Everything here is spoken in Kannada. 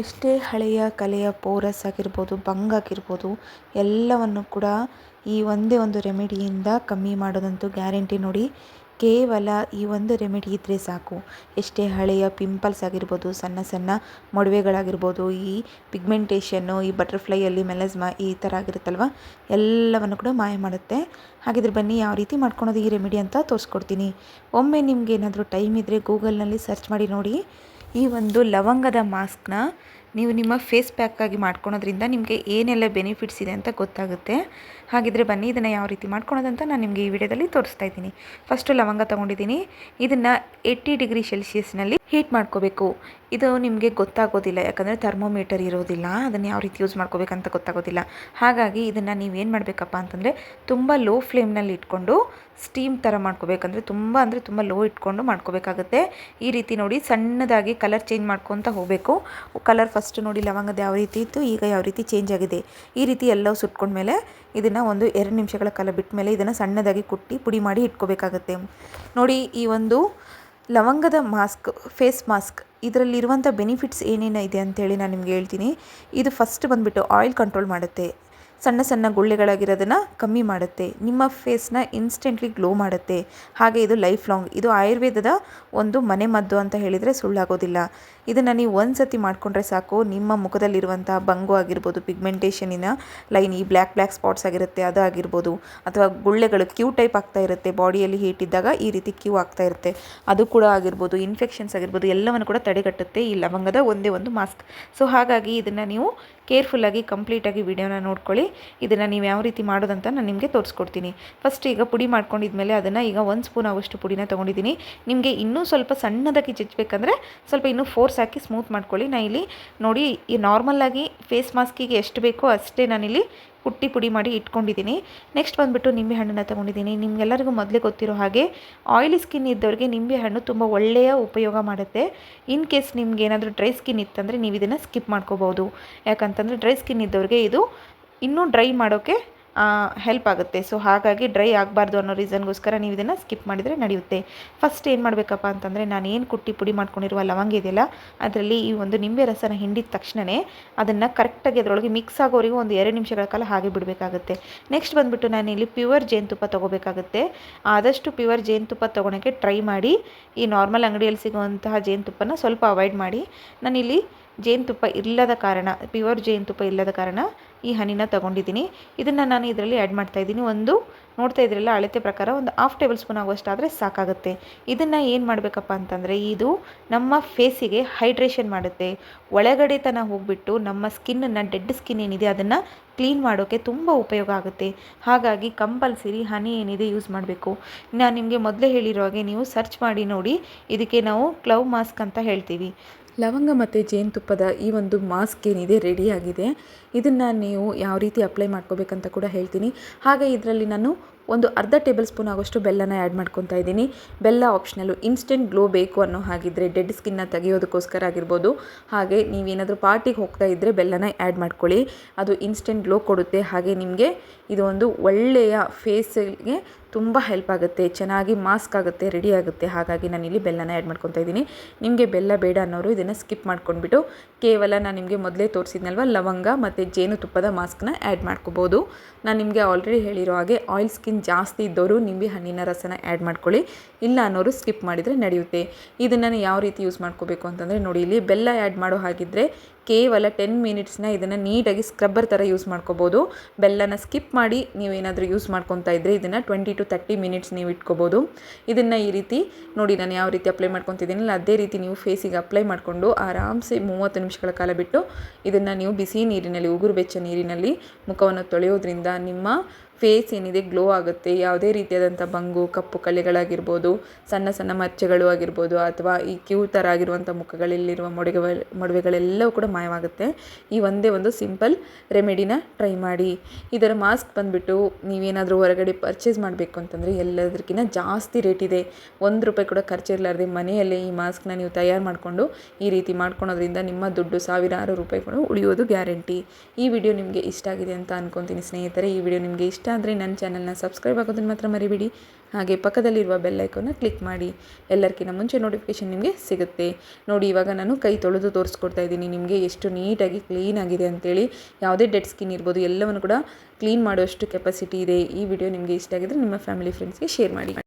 ಎಷ್ಟೇ ಹಳೆಯ ಕಲೆಯ ಪೋರಸ್ ಆಗಿರ್ಬೋದು ಬಂಗ್ ಆಗಿರ್ಬೋದು ಎಲ್ಲವನ್ನು ಕೂಡ ಈ ಒಂದೇ ಒಂದು ರೆಮಿಡಿಯಿಂದ ಕಮ್ಮಿ ಮಾಡೋದಂತೂ ಗ್ಯಾರಂಟಿ ನೋಡಿ, ಕೇವಲ ಈ ಒಂದು ರೆಮಿಡಿ ಇದ್ದರೆ ಸಾಕು. ಎಷ್ಟೇ ಹಳೆಯ ಪಿಂಪಲ್ಸ್ ಆಗಿರ್ಬೋದು, ಸಣ್ಣ ಸಣ್ಣ ಮೊಡವೆಗಳಾಗಿರ್ಬೋದು, ಈ ಪಿಗ್ಮೆಂಟೇಷನ್ನು, ಈ ಬಟರ್ಫ್ಲೈಯಲ್ಲಿ ಮೆಲಸ್ಮಾ ಈ ಥರ ಆಗಿರುತ್ತಲ್ವ, ಎಲ್ಲವನ್ನು ಕೂಡ ಮಾಯ ಮಾಡುತ್ತೆ. ಹಾಗಿದ್ರೆ ಬನ್ನಿ, ಯಾವ ರೀತಿ ಮಾಡ್ಕೊಳೋದು ಈ ರೆಮಿಡಿ ಅಂತ ತೋರಿಸ್ಕೊಡ್ತೀನಿ. ಒಮ್ಮೆ ನಿಮ್ಗೆ ಏನಾದರೂ ಟೈಮ್ ಇದ್ದರೆ ಗೂಗಲ್ನಲ್ಲಿ ಸರ್ಚ್ ಮಾಡಿ ನೋಡಿ. ಈ ಒಂದು ಲವಂಗದ ಮಾಸ್ಕ್ನ ನೀವು ನಿಮ್ಮ ಫೇಸ್ ಪ್ಯಾಕಾಗಿ ಮಾಡ್ಕೊಳೋದ್ರಿಂದ ನಿಮಗೆ ಏನೆಲ್ಲ ಬೆನಿಫಿಟ್ಸ್ ಇದೆ ಅಂತ ಗೊತ್ತಾಗುತ್ತೆ. ಹಾಗಿದ್ರೆ ಬನ್ನಿ, ಇದನ್ನು ಯಾವ ರೀತಿ ಮಾಡ್ಕೊಳೋದಂತ ನಾನು ನಿಮಗೆ ಈ ವಿಡಿಯೋದಲ್ಲಿ ತೋರಿಸ್ತಾ ಇದ್ದೀನಿ. ಫಸ್ಟು ಲವಂಗ ತೊಗೊಂಡಿದ್ದೀನಿ. ಇದನ್ನು ಏಯ್ಟಿ ಡಿಗ್ರಿ ಸೆಲ್ಸಿಯಸ್ನಲ್ಲಿ ಹೀಟ್ ಮಾಡ್ಕೋಬೇಕು. ಇದು ನಿಮಗೆ ಗೊತ್ತಾಗೋದಿಲ್ಲ, ಯಾಕಂದರೆ ಥರ್ಮೋಮೀಟರ್ ಇರೋದಿಲ್ಲ, ಅದನ್ನು ಯಾವ ರೀತಿ ಯೂಸ್ ಮಾಡ್ಕೋಬೇಕಂತ ಗೊತ್ತಾಗೋದಿಲ್ಲ. ಹಾಗಾಗಿ ಇದನ್ನು ನೀವೇನು ಮಾಡಬೇಕಪ್ಪ ಅಂತಂದರೆ ತುಂಬ ಲೋ ಫ್ಲೇಮ್ನಲ್ಲಿ ಇಟ್ಕೊಂಡು ಸ್ಟೀಮ್ ಥರ ಮಾಡ್ಕೋಬೇಕಂದ್ರೆ ತುಂಬ ಅಂದರೆ ತುಂಬ ಲೋ ಇಟ್ಕೊಂಡು ಮಾಡ್ಕೋಬೇಕಾಗುತ್ತೆ. ಈ ರೀತಿ ನೋಡಿ ಸಣ್ಣದಾಗಿ ಕಲರ್ ಚೇಂಜ್ ಮಾಡ್ಕೊತ ಹೋಗಬೇಕು. ಕಲರ್ ನೋಡಿ ಲವಂಗದ ಯಾವ ರೀತಿ ಇತ್ತು, ಈಗ ಯಾವ ರೀತಿ ಚೇಂಜ್ ಆಗಿದೆ. ಈ ರೀತಿ ಎಲ್ಲವೂ ಸುಟ್ಕೊಂಡ್ಮೇಲೆ ಇದನ್ನು ಒಂದು ಎರಡು ನಿಮಿಷಗಳ ಕಾಲ ಬಿಟ್ಟ ಮೇಲೆ ಇದನ್ನು ಸಣ್ಣದಾಗಿ ಕುಟ್ಟಿ ಪುಡಿ ಮಾಡಿ ಇಟ್ಕೋಬೇಕಾಗತ್ತೆ. ನೋಡಿ, ಈ ಒಂದು ಲವಂಗದ ಮಾಸ್ಕ್ ಫೇಸ್ ಮಾಸ್ಕ್ ಇದರಲ್ಲಿರುವಂಥ ಬೆನಿಫಿಟ್ಸ್ ಏನೇನು ಇದೆ ಅಂತೇಳಿ ನಾನು ನಿಮ್ಗೆ ಹೇಳ್ತೀನಿ. ಇದು ಫಸ್ಟ್ ಬಂದುಬಿಟ್ಟು ಆಯಿಲ್ ಕಂಟ್ರೋಲ್ ಮಾಡುತ್ತೆ. ಸಣ್ಣ ಸಣ್ಣ ಗುಳ್ಳೆಗಳಾಗಿರೋದನ್ನು ಕಮ್ಮಿ ಮಾಡುತ್ತೆ. ನಿಮ್ಮ ಫೇಸ್ನ ಇನ್ಸ್ಟೆಂಟ್ಲಿ ಗ್ಲೋ ಮಾಡುತ್ತೆ. ಹಾಗೆ ಇದು ಲೈಫ್ ಲಾಂಗ್. ಇದು ಆಯುರ್ವೇದದ ಒಂದು ಮನೆ ಮದ್ದು ಅಂತ ಹೇಳಿದರೆ ಸುಳ್ಳಾಗೋದಿಲ್ಲ. ಇದನ್ನು ನೀವು ಒಂದು ಸತಿ ಮಾಡಿಕೊಂಡ್ರೆ ಸಾಕು. ನಿಮ್ಮ ಮುಖದಲ್ಲಿರುವಂಥ ಬಂಗು ಆಗಿರ್ಬೋದು ಪಿಗ್ಮೆಂಟೇಷನಿನ ಲೈನ್ ಈ ಬ್ಲ್ಯಾಕ್ ಬ್ಲ್ಯಾಕ್ ಸ್ಪಾಟ್ಸ್ ಆಗಿರುತ್ತೆ, ಅದು ಆಗಿರ್ಬೋದು, ಅಥವಾ ಗುಳ್ಳೆಗಳು ಕ್ಯೂ ಟೈಪ್ ಆಗ್ತಾ ಇರುತ್ತೆ, ಬಾಡಿಯಲ್ಲಿ ಹೀಟ್ ಇದ್ದಾಗ ಈ ರೀತಿ ಕ್ಯೂ ಆಗ್ತಾ ಇರುತ್ತೆ. ಅದು ಕೂಡ ಆಗಿರ್ಬೋದು, ಇನ್ಫೆಕ್ಷನ್ಸ್ ಆಗಿರ್ಬೋದು, ಎಲ್ಲವನ್ನು ಕೂಡ ತಡೆಗಟ್ಟುತ್ತೆ ಈ ಲವಂಗದ ಒಂದೇ ಒಂದು ಮಾಸ್ಕ್. ಸೊ ಹಾಗಾಗಿ ಇದನ್ನು ನೀವು ಕೇರ್ಫುಲ್ಲಾಗಿ ಕಂಪ್ಲೀಟಾಗಿ ವಿಡಿಯೋನ ನೋಡ್ಕೊಳ್ಳಿ. ಇದನ್ನು ನೀವು ಯಾವ ರೀತಿ ಮಾಡೋದಂತ ನಾನು ನಿಮಗೆ ತೋರಿಸ್ಕೊಡ್ತೀನಿ. ಫಸ್ಟ್ ಈಗ ಪುಡಿ ಮಾಡ್ಕೊಂಡಿದ್ಮೇಲೆ ಅದನ್ನು ಈಗ ಒಂದು ಸ್ಪೂನ್ ಆಗುವಷ್ಟು ಪುಡಿನ ತೊಗೊಂಡಿದ್ದೀನಿ. ನಿಮಗೆ ಇನ್ನೂ ಸ್ವಲ್ಪ ಸಣ್ಣದಾಗಿ ಜಜ್ಬೇಕಂದ್ರೆ ಸ್ವಲ್ಪ ಇನ್ನೂ ಫೋರ್ಸ್ ಹಾಕಿ ಸ್ಮೂತ್ ಮಾಡ್ಕೊಳ್ಳಿ. ನಾನು ಇಲ್ಲಿ ನೋಡಿ ಈ ನಾರ್ಮಲ್ಲಾಗಿ ಫೇಸ್ ಮಾಸ್ಕಿಗೆ ಎಷ್ಟು ಬೇಕೋ ಅಷ್ಟೇ ನಾನಿಲ್ಲಿ ಕುಟ್ಟಿ ಪುಡಿ ಮಾಡಿ ಇಟ್ಕೊಂಡಿದ್ದೀನಿ. ನೆಕ್ಸ್ಟ್ ಬಂದುಬಿಟ್ಟು ನಿಂಬೆ ಹಣ್ಣನ್ನು ತೊಗೊಂಡಿದ್ದೀನಿ. ನಿಮಗೆಲ್ಲರಿಗೂ ಮೊದಲೇ ಗೊತ್ತಿರೋ ಹಾಗೆ ಆಯಿಲಿ ಸ್ಕಿನ್ ಇದ್ದವ್ರಿಗೆ ನಿಂಬೆ ಹಣ್ಣು ತುಂಬ ಒಳ್ಳೆಯ ಉಪಯೋಗ ಮಾಡುತ್ತೆ. ಇನ್ ಕೇಸ್ ನಿಮ್ಗೆ ಏನಾದರೂ ಡ್ರೈ ಸ್ಕಿನ್ ಇತ್ತಂದರೆ ನೀವು ಇದನ್ನು ಸ್ಕಿಪ್ ಮಾಡ್ಕೋಬೋದು ಯಾಕಂತಂದರೆ ಡ್ರೈ ಸ್ಕಿನ್ ಇದ್ದವ್ರಿಗೆ ಇದು ಇನ್ನೂ ಡ್ರೈ ಮಾಡೋಕ್ಕೆ ಹೆಲ್ಪ್ ಆಗುತ್ತೆ. ಸೊ ಹಾಗಾಗಿ ಡ್ರೈ ಆಗಬಾರ್ದು ಅನ್ನೋ ರೀಸನ್ಗೋಸ್ಕರ ನೀವು ಇದನ್ನು ಸ್ಕಿಪ್ ಮಾಡಿದರೆ ನಡೆಯುತ್ತೆ. ಫಸ್ಟ್ ಏನು ಮಾಡಬೇಕಪ್ಪ ಅಂತಂದರೆ ನಾನು ಏನು ಕುಟ್ಟಿ ಪುಡಿ ಮಾಡ್ಕೊಂಡಿರುವ ಲವಂಗ ಇದೆಯಲ್ಲ, ಅದರಲ್ಲಿ ಈ ಒಂದು ನಿಂಬೆ ರಸನ ಹಿಂಡಿದ ತಕ್ಷಣವೇ ಅದನ್ನು ಕರೆಕ್ಟಾಗಿ ಅದರೊಳಗೆ ಮಿಕ್ಸ್ ಆಗೋವರೆಗೂ ಒಂದು ಎರಡು ನಿಮಿಷಗಳ ಕಾಲ ಹಾಗೆ ಬಿಡಬೇಕಾಗುತ್ತೆ. ನೆಕ್ಸ್ಟ್ ಬಂದುಬಿಟ್ಟು ನಾನು ಇಲ್ಲಿ ಪ್ಯೂರ್ ಜೇನುತುಪ್ಪ ತೊಗೋಬೇಕಾಗುತ್ತೆ. ಆದಷ್ಟು ಪ್ಯೂರ್ ಜೇನುತುಪ್ಪ ತೊಗೊಳಕ್ಕೆ ಟ್ರೈ ಮಾಡಿ, ಈ ನಾರ್ಮಲ್ ಅಂಗಡಿಯಲ್ಲಿ ಸಿಗುವಂತಹ ಜೇನುತುಪ್ಪನ ಸ್ವಲ್ಪ ಅವಾಯ್ಡ್ ಮಾಡಿ, ನಾನಿಲ್ಲಿ ಜೇನುತುಪ್ಪ ಇಲ್ಲದ ಕಾರಣ ಪ್ಯೂರ್ ಜೇನುತುಪ್ಪ ಇಲ್ಲದ ಕಾರಣ ಈ ಹನಿನ ತಗೊಂಡಿದ್ದೀನಿ. ಇದನ್ನು ನಾನು ಇದರಲ್ಲಿ ಆ್ಯಡ್ ಮಾಡ್ತಾಯಿದ್ದೀನಿ ಒಂದು, ನೋಡ್ತಾ ಇದ್ರಲ್ಲ ಅಳತೆ ಪ್ರಕಾರ ಒಂದು ಹಾಫ್ ಟೇಬಲ್ ಸ್ಪೂನ್ ಆಗುವಷ್ಟಾದರೆ ಸಾಕಾಗುತ್ತೆ. ಇದನ್ನು ಏನು ಮಾಡಬೇಕಪ್ಪ ಅಂತಂದರೆ, ಇದು ನಮ್ಮ ಫೇಸಿಗೆ ಹೈಡ್ರೇಷನ್ ಮಾಡುತ್ತೆ. ಒಳಗಡೆ ತನ ಹೋಗಿಬಿಟ್ಟು ನಮ್ಮ ಸ್ಕಿನ್ನನ್ನು ಡೆಡ್ ಸ್ಕಿನ್ ಏನಿದೆ ಅದನ್ನು ಕ್ಲೀನ್ ಮಾಡೋಕ್ಕೆ ತುಂಬ ಉಪಯೋಗ ಆಗುತ್ತೆ. ಹಾಗಾಗಿ ಕಂಪಲ್ಸರಿ ಹನಿ ಏನಿದೆ ಯೂಸ್ ಮಾಡಬೇಕು. ನಾನು ನಿಮಗೆ ಮೊದಲೇ ಹೇಳಿರೋ ಹಾಗೆ ನೀವು ಸರ್ಚ್ ಮಾಡಿ ನೋಡಿ, ಇದಕ್ಕೆ ನಾವು ಕ್ಲವ್ ಮಾಸ್ಕ್ ಅಂತ ಹೇಳ್ತೀವಿ. ಲವಂಗ ಮತ್ತು ಜೇನುತುಪ್ಪದ ಈ ಒಂದು ಮಾಸ್ಕ್ ಏನಿದೆ ರೆಡಿಯಾಗಿದೆ ಇದನ್ನು ನೀವು ಯಾವ ರೀತಿ ಅಪ್ಲೈ ಮಾಡ್ಕೋಬೇಕಂತ ಕೂಡ ಹೇಳ್ತೀನಿ. ಹಾಗೆ ಇದರಲ್ಲಿ ನಾನು ಒಂದು ಅರ್ಧ ಟೇಬಲ್ ಸ್ಪೂನ್ ಆಗೋಷ್ಟು ಬೆಲ್ಲನ ಆ್ಯಡ್ ಮಾಡ್ಕೊತಾ ಇದ್ದೀನಿ. ಬೆಲ್ಲ ಆಪ್ಷನಲ್ಲು ಇನ್ಸ್ಟೆಂಟ್ ಗ್ಲೋ ಬೇಕು ಅನ್ನೋ ಹಾಗಿದ್ರೆ ಡೆಡ್ ಸ್ಕಿನ್ನ ತೆಗೆಯೋದಕ್ಕೋಸ್ಕರ ಆಗಿರ್ಬೋದು. ಹಾಗೆ ನೀವೇನಾದರೂ ಪಾರ್ಟಿಗೆ ಹೋಗ್ತಾ ಇದ್ದರೆ ಬೆಲ್ಲನ ಆ್ಯಡ್ ಮಾಡ್ಕೊಳ್ಳಿ. ಅದು ಇನ್ಸ್ಟೆಂಟ್ ಗ್ಲೋ ಕೊಡುತ್ತೆ. ಹಾಗೆ ನಿಮಗೆ ಇದು ಒಂದು ಒಳ್ಳೆಯ ಫೇಸಿಗೆ ತುಂಬ ಹೆಲ್ಪ್ ಆಗುತ್ತೆ. ಚೆನ್ನಾಗಿ ಮಾಸ್ಕ್ ಆಗುತ್ತೆ ರೆಡಿ ಆಗುತ್ತೆ. ಹಾಗಾಗಿ ನಾನು ಇಲ್ಲಿ ಬೆಲ್ಲನ ಆ್ಯಡ್ ಮಾಡ್ಕೊತಾ ಇದ್ದೀನಿ. ನಿಮಗೆ ಬೆಲ್ಲ ಬೇಡ ಅನ್ನೋರು ಇದನ್ನು ಸ್ಕಿಪ್ ಮಾಡ್ಕೊಂಡ್ಬಿಟ್ಟು ಕೇವಲ ನಾನು ನಿಮಗೆ ಮೊದಲೇ ತೋರಿಸಿದ್ನಲ್ವ, ಲವಂಗ ಮತ್ತು ಜೇನುತುಪ್ಪದ ಮಾಸ್ಕ್ನ ಆ್ಯಡ್ ಮಾಡ್ಕೋಬೋದು. ನಾನು ನಿಮಗೆ ಆಲ್ರೆಡಿ ಹೇಳಿರೋ ಹಾಗೆ ಆಯಿಲ್ ಸ್ಕಿನ್ ಜಾಸ್ತಿ ಇದ್ದವರು ನಿಂಬೆ ಹಣ್ಣಿನ ರಸನ ಆ್ಯಡ್ ಮಾಡ್ಕೊಳ್ಳಿ. ಇಲ್ಲ ಅನ್ನೋರು ಸ್ಕಿಪ್ ಮಾಡಿದರೆ ನಡೆಯುತ್ತೆ. ಇದನ್ನು ಯಾವ ರೀತಿ ಯೂಸ್ ಮಾಡ್ಕೋಬೇಕು ಅಂತಂದರೆ ನೋಡಿ, ಇಲ್ಲಿ ಬೆಲ್ಲ ಆ್ಯಡ್ ಮಾಡೋ ಹಾಗಿದ್ದರೆ ಕೇವಲ ಟೆನ್ ಮಿನಿಟ್ಸ್ನ ಇದನ್ನು ನೀಟಾಗಿ ಸ್ಕ್ರಬ್ಬರ್ ಥರ ಯೂಸ್ ಮಾಡ್ಕೋಬೋದು. ಬೆಲ್ಲನ ಸ್ಕಿಪ್ ಮಾಡಿ ನೀವೇನಾದರೂ ಯೂಸ್ ಮಾಡ್ಕೊತಾ ಇದ್ದರೆ ಇದನ್ನು ಟ್ವೆಂಟಿ ಟು ತರ್ಟಿ ಮಿನಿಟ್ಸ್ ನೀವು ಇಟ್ಕೋಬೋದು. ಇದನ್ನು ಈ ರೀತಿ, ನೋಡಿ ನಾನು ಯಾವ ರೀತಿ ಅಪ್ಲೈ ಮಾಡ್ಕೊತಿದ್ದೀನಲ್ಲ, ಅದೇ ರೀತಿ ನೀವು ಫೇಸಿಗೆ ಅಪ್ಲೈ ಮಾಡಿಕೊಂಡು ಆರಾಮ್ಸೆ ಮೂವತ್ತು ನಿಮಿಷಗಳ ಕಾಲ ಬಿಟ್ಟು ಇದನ್ನು ನೀವು ಬಿಸಿ ನೀರಿನಲ್ಲಿ, ಉಗುರು ಬೆಚ್ಚ ನೀರಿನಲ್ಲಿ ಮುಖವನ್ನು ತೊಳೆಯೋದ್ರಿಂದ ನಿಮ್ಮ ಫೇಸ್ ಏನಿದೆ ಗ್ಲೋ ಆಗುತ್ತೆ. ಯಾವುದೇ ರೀತಿಯಾದಂಥ ಬಂಗು, ಕಪ್ಪು ಕಲೆಗಳಾಗಿರ್ಬೋದು ಸಣ್ಣ ಸಣ್ಣ ಮಚ್ಚೆಗಳು ಆಗಿರ್ಬೋದು, ಅಥವಾ ಈ ಕ್ಯೂ ಥರ ಆಗಿರುವಂಥ ಮುಖಗಳಲ್ಲಿರುವ ಮೊಡವೆ ಮೊಡವೆಗಳೆಲ್ಲವೂ ಕೂಡ ಮಾಯವಾಗುತ್ತೆ. ಈ ಒಂದೇ ಒಂದು ಸಿಂಪಲ್ ರೆಮಿಡಿನ ಟ್ರೈ ಮಾಡಿ. ಇದರ ಮಾಸ್ಕ್ ಬಂದುಬಿಟ್ಟು ನೀವೇನಾದರೂ ಹೊರಗಡೆ ಪರ್ಚೇಸ್ ಮಾಡಬೇಕು ಅಂತಂದರೆ ಎಲ್ಲದಕ್ಕಿಂತ ಜಾಸ್ತಿ ರೇಟ್ ಇದೆ. ಒಂದು ರೂಪಾಯಿ ಕೂಡ ಖರ್ಚಿರಲಾರ್ದೆ ಮನೆಯಲ್ಲೇ ಈ ಮಾಸ್ಕ್ನ ನೀವು ತಯಾರು ಮಾಡಿಕೊಂಡು ಈ ರೀತಿ ಮಾಡ್ಕೊಳೋದ್ರಿಂದ ನಿಮ್ಮ ದುಡ್ಡು ಸಾವಿರಾರು ಕೂಡ ಉಳಿಯೋದು ಗ್ಯಾರಂಟಿ. ಈ ವಿಡಿಯೋ ನಿಮಗೆ ಇಷ್ಟ ಆಗಿದೆ ಅಂತ ಅನ್ಕೊತೀನಿ ಸ್ನೇಹಿತರೆ. ಈ ವಿಡಿಯೋ ನಿಮಗೆ ಇಷ್ಟ ಆದರೆ ನನ್ನ ಚಾನಲ್ನ ಸಬ್ಸ್ಕ್ರೈಬ್ ಆಗೋದನ್ನು ಮಾತ್ರ ಮರಿಬೇಡಿ. ಹಾಗೆ ಪಕ್ಕದಲ್ಲಿರುವ ಬೆಲ್ ಐಕಾನ್ನ ಕ್ಲಿಕ್ ಮಾಡಿ. ಎಲ್ಲರಿಗಿಂತ ಮುಂಚೆ ನೋಟಿಫಿಕೇಶನ್ ನಿಮಗೆ ಸಿಗುತ್ತೆ. ನೋಡಿ, ಇವಾಗ ನಾನು ಕೈ ತೊಳೆದು ತೋರಿಸ್ಕೊಡ್ತಾ ಇದ್ದೀನಿ. ನಿಮಗೆ ಎಷ್ಟು ನೀಟಾಗಿ ಕ್ಲೀನ್ ಆಗಿದೆ ಅಂತೇಳಿ. ಯಾವುದೇ ಡೆಡ್ ಸ್ಕಿನ್ ಇರ್ಬೋದು, ಎಲ್ಲವನ್ನು ಕೂಡ ಕ್ಲೀನ್ ಮಾಡುವಷ್ಟು ಕೆಪಾಸಿಟಿ ಇದೆ. ಈ ವಿಡಿಯೋ ನಿಮಗೆ ಇಷ್ಟ ಆಗಿದ್ರೆ ನಿಮ್ಮ ಫ್ಯಾಮಿಲಿ ಫ್ರೆಂಡ್ಸ್ಗೆ ಶೇರ್ ಮಾಡಿ.